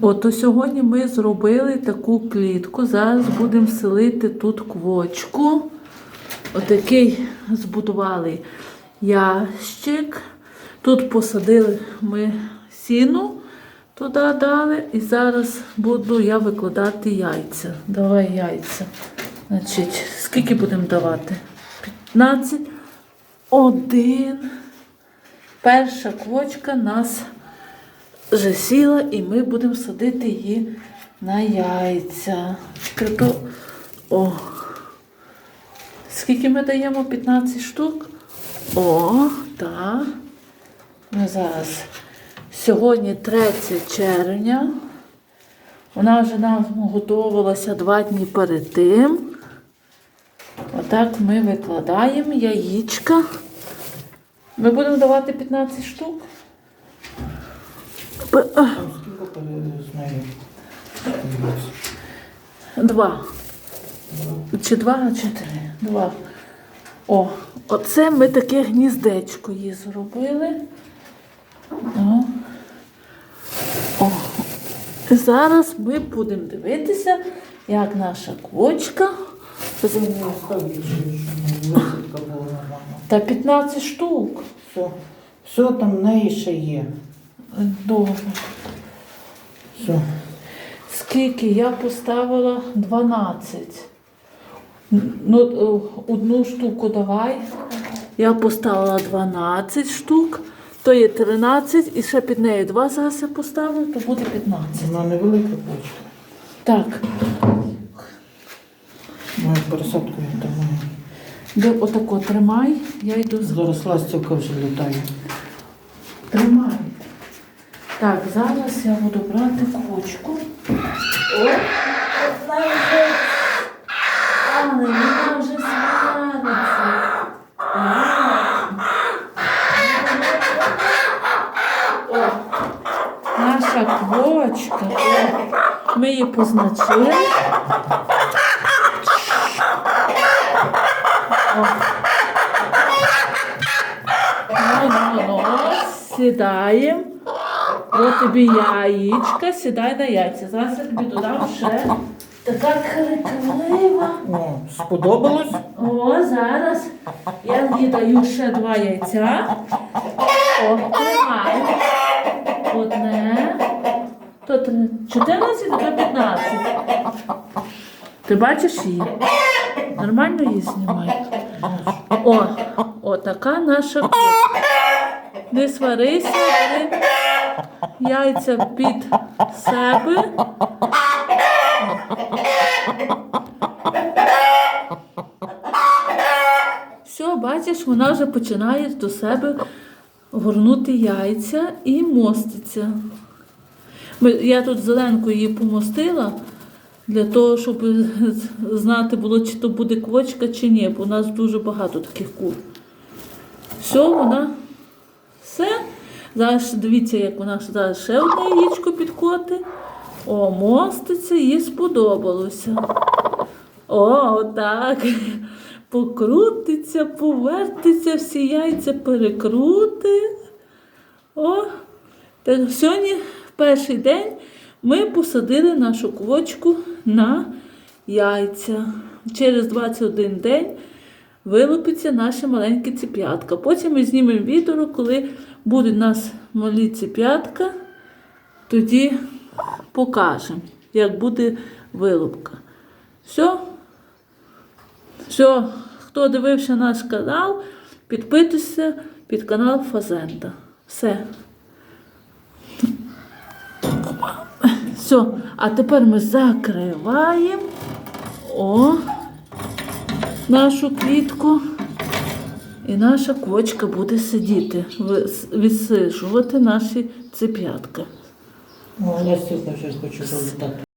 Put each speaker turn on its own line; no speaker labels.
Ото сьогодні ми зробили таку клітку. Зараз будемо селити тут квочку. Отакий збудували ящик. Тут посадили ми сіну, туди дали. І зараз буду я викладати яйця. Давай яйця. Значить, скільки будемо давати? 15. Один. Перша квочка нас вже сіла, і ми будемо садити її на яйця. Прито- О. Скільки ми даємо? 15 штук? О, так. Ми зараз. Сьогодні 3 червня. Вона вже нам готувалася два дні перед тим. Отак ми викладаємо яєчка. Ми будемо давати 15 штук. Два. Чи два, чи три. Два. О, оце ми таке гніздечко їй зробили. О. О. Зараз ми будемо дивитися, як наша квочка. Та 15 штук.
Все. Все там в неї ще є.
Добре.
Все.
Скільки я поставила 12. Ну, е, одну штуку давай. Я поставила 12 штук, то є 13, і ще під нею 2 зараз я поставлю, то буде 15.
Вона невелика почта.
Так,
Мою пересадку я там.
Де отако тримай, я йду з
Зараз ластівка вже літає.
Тримай. Так, зараз я буду брати квочку. О. Але вона вже сміялася. О, наша квочка. О, Ми її позначили. О. Ну, ну, ну, сідаємо. От тобі яєчка, сідай на яйця. Зараз я тобі додам ще така криклива.
О, сподобалось?
О, зараз я їй даю ще два яйця. О, тримай. Одне. То три. 14, то 15. Ти бачиш її? Нормально її знімає? О, о, така наша курка. Не сварися, бери яйця під себе. Все, бачиш, вона вже починає до себе горнути яйця і моститься. Я тут зеленкою її помостила для того, щоб знати було, чи то буде квочка, чи ні, бо у нас дуже багато таких кур. Все, вона все. Зараз дивіться, як вона зараз ще одне яєчко підкоти. О, моститься, їй сподобалося. О, отак. Покрутиться, повертиться, всі яйця перекрути. О, так сьогодні перший день ми посадили нашу квочку на яйця. Через 21 день вилупиться наше маленьке ціп'ятка. Потім ми знімемо відео, коли будуть у нас малі ціп'ятка, тоді покажемо, як буде вилупка. Все. Все, хто дивився наш канал, підписуйся під канал Фазента. Все. Все, а тепер ми закриваємо о, нашу квітку. І наша квочка буде сидіти, висижувати наші цеп'ятка.
О, ластівка вже хоче залітати.